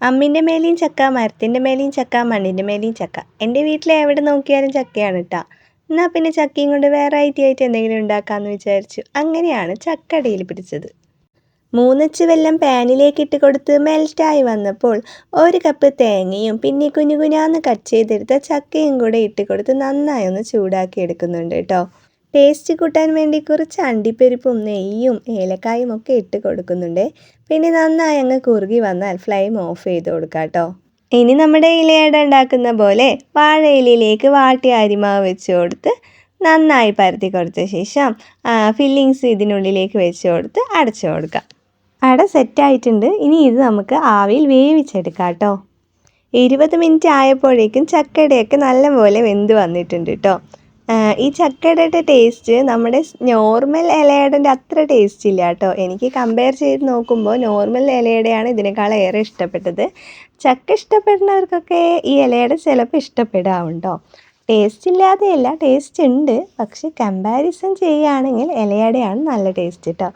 അമ്മിന്റെ മേലെയും ചക്ക മരത്തിന്റെ മേലെയും ചക്ക മണ്ണിന്റെ മേലെയും ചക്ക. എന്റെ വീട്ടിൽ എവിടെ നോക്കിയാലും ചക്കയാണ് കേട്ടോ എന്നാൽ പിന്നെ ചക്കയും കൊണ്ട് വെറൈറ്റി ആയിട്ട് എന്തെങ്കിലും ഉണ്ടാക്കാമെന്ന് വിചാരിച്ചു. അങ്ങനെയാണ് ചക്കടയിൽ പിടിച്ചത്. മൂന്നച്ച് വെല്ലം പാനിലേക്ക് ഇട്ട് കൊടുത്ത് മെൽറ്റായി വന്നപ്പോൾ ഒരു കപ്പ് തേങ്ങയും പിന്നെ കുഞ്ഞു കുഞ്ഞാന്ന് കട്ട് ചെയ്തെടുത്ത ചക്കയും കൂടെ ഇട്ട് കൊടുത്ത് നന്നായി ഒന്ന് ചൂടാക്കി എടുക്കുന്നുണ്ട് കേട്ടോ ടേസ്റ്റ് കൂട്ടാൻ വേണ്ടി കുറച്ച് അണ്ടിപ്പരിപ്പും നെയ്യും ഏലക്കായും ഒക്കെ ഇട്ട് കൊടുക്കുന്നുണ്ട്. പിന്നെ നന്നായി അങ്ങ് കുറുകി വന്നാൽ ഫ്ലെയിം ഓഫ് ചെയ്ത് കൊടുക്കാം കേട്ടോ. ഇനി നമ്മുടെ ഇലയട ഉണ്ടാക്കുന്ന പോലെ വാഴയിലയിലേക്ക് വാട്ടി അരിമാവ് വെച്ച് കൊടുത്ത് നന്നായി പരത്തി കൊടുത്ത ശേഷം ഫില്ലിങ്സ് ഇതിനുള്ളിലേക്ക് വെച്ച് കൊടുത്ത് അടച്ചു കൊടുക്കാം. അട സെറ്റായിട്ടുണ്ട് ഇനി ഇത് നമുക്ക് ആവിയിൽ വേവിച്ചെടുക്കാം കേട്ടോ. ഇരുപത് മിനിറ്റ് ആയപ്പോഴേക്കും ചക്കടയൊക്കെ നല്ലപോലെ വെന്ത് വന്നിട്ടുണ്ട് കേട്ടോ. ഈ ചക്കയുടെ ടേസ്റ്റ് നമ്മുടെ നോർമൽ ഇലയടന്റെ അത്ര ടേസ്റ്റ് ഇല്ല കേട്ടോ. എനിക്ക് കമ്പയർ ചെയ്ത് നോക്കുമ്പോൾ നോർമൽ ഇലയടയാണ് ഇതിനേക്കാൾ ഏറെ ഇഷ്ടപ്പെട്ടത്. ചക്ക ഇഷ്ടപ്പെടുന്നവർക്കൊക്കെ ഈ ഇലയുടെ ചിലപ്പോൾ ഇഷ്ടപ്പെടാവുണ്ടോ? ടേസ്റ്റ് ഇല്ലാതെയല്ല ടേസ്റ്റ് ഉണ്ട്. പക്ഷെ കമ്പാരിസൺ ചെയ്യുകയാണെങ്കിൽ ഇലയടയാണ് നല്ല ടേസ്റ്റ് കേട്ടോ